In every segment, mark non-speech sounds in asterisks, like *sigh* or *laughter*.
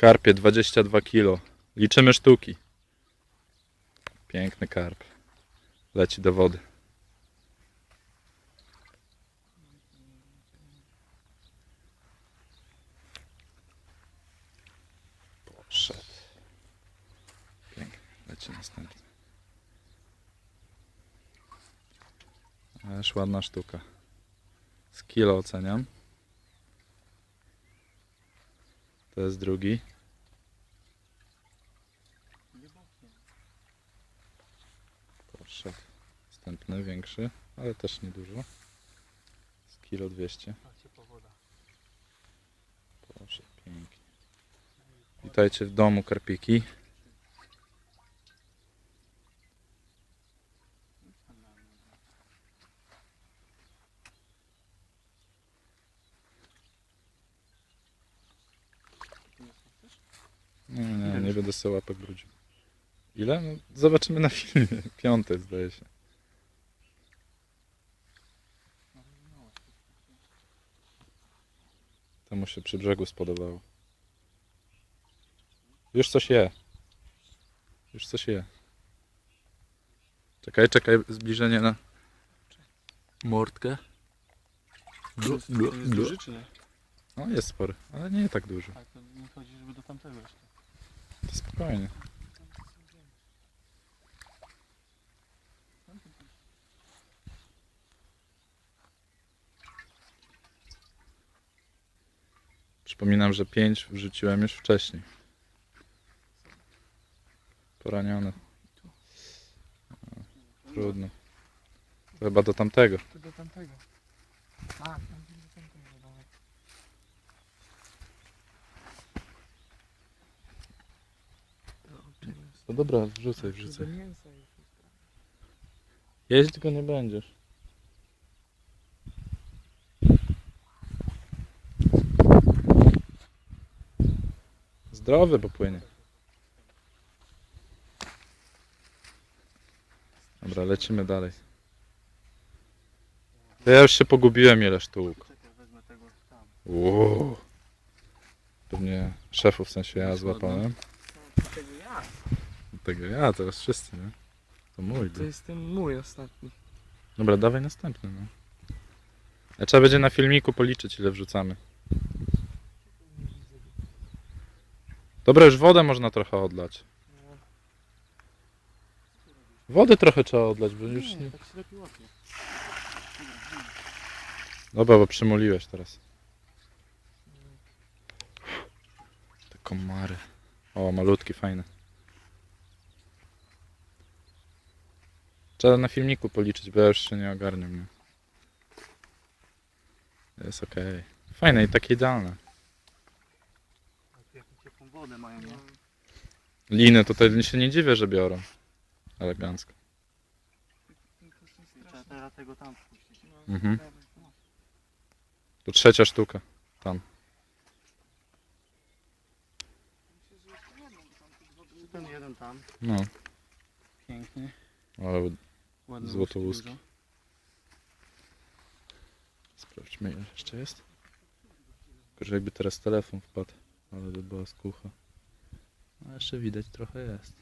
Karpie 22 kg. Liczymy sztuki. Piękny karp. Leci do wody. Poszedł. Pięknie. Leci następny. Ależ ładna sztuka. Z kilo oceniam. To jest drugi. Poszedł. Następny, większy, ale też niedużo. Z kilo 200. Proszę, pięknie. Witajcie w domu karpiki. Nie, będę sobie łapek brudził. Ile? No, zobaczymy na filmie. *laughs* Piąty zdaje się. To mu się przy brzegu spodobało. Już coś je. Już coś je. Czekaj, czekaj, zbliżenie na mordkę. To jest duży czy nie? No jest spory, ale nie tak duży. Tak, to nie chodzi, żeby do tamtego jeszcze. To spokojnie. Przypominam, że 5 wrzuciłem już wcześniej. Poranione. No, Trudno. Chyba do tamtego. To do tamtego. A, tam do tamtego, dawaj. No dobra, wrzucaj, Do wrzucaj. mięsa już. Jeść tylko nie będziesz. Zdrowy, bo płynie. Dobra, lecimy dalej. To ja już się pogubiłem ile sztuk. Czekaj, wezmę tego tam. Wow. Pewnie szefów, w sensie ja złapałem. Tego ja. Teraz wszyscy, nie? To mój To był. jest ten mój ostatni. Dobra, dawaj następny, no. A trzeba będzie na filmiku policzyć, ile wrzucamy. Dobra, już wodę można trochę odlać. Wody trochę trzeba odlać, bo już nie... tak się lepiej łapie. Dobra, bo przymuliłeś teraz. Te komary. O, malutki, fajny. Trzeba na filmiku policzyć, bo ja już się nie ogarniam. Nie? Jest okej. Fajne i takie idealne. Jaką ciepłą wodę mają, nie? Liny tutaj się nie dziwię, że biorą. Elegancko. Trzeba teraz tego tam. Mhm. To trzecia sztuka. Ten jeden tam. No, Piękny. ale Łuski sprawdźmy ile jeszcze jest. Tylko, że jakby teraz telefon wpadł, ale by była skucha. No jeszcze widać trochę jest.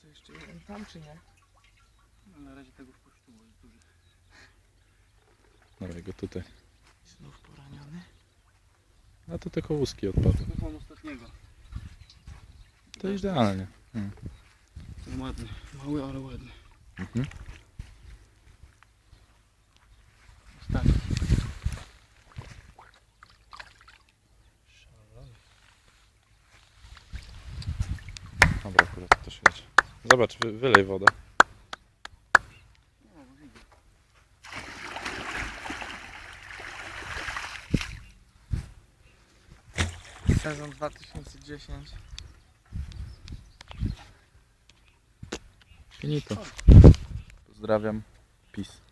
Co jeszcze jeden tam czy nie? No, na razie tego wpuszczę. Dawaj go tutaj. Znów poraniony. A to tylko łuski odpadły. Mam ostatniego. To idealnie. Ten ładny. Mały, ale ładny. Mhm. Ostatni. Szalony. Dobra, akurat to świeci. Zobacz, wy, wylej wodę. No, bo widzę. Sezon 2010. Finito. Pozdrawiam. Peace.